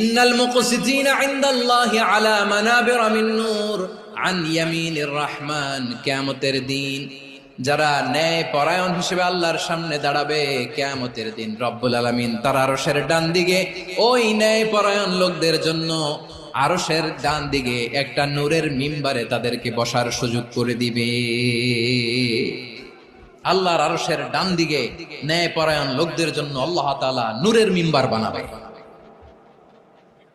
ইন্নাল মুকসিতিনা ইনদাল্লাহি আলা মানাবির মিন নূর আন ইয়ামিনির রহমান, কিয়ামতের দিন। যারা ন্যায় পরায়ণ হিসেবে আল্লাহর সামনে দাঁড়াবে দিন রব্বুল তার ডান দিকে ওই ন্যায় পরায়ণ লোকদের জন্য আরশের ডান দিকে একটা নূরের মিম্বারে তাদেরকে বসার সুযোগ করে দিবে। আল্লাহর আরশের ডান দিকে ন্যায় পরায়ণ লোকদের জন্য আল্লাহ তালা নূরের মিম্বার বানাবে।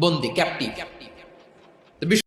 বন্দি ক্যাপটিভ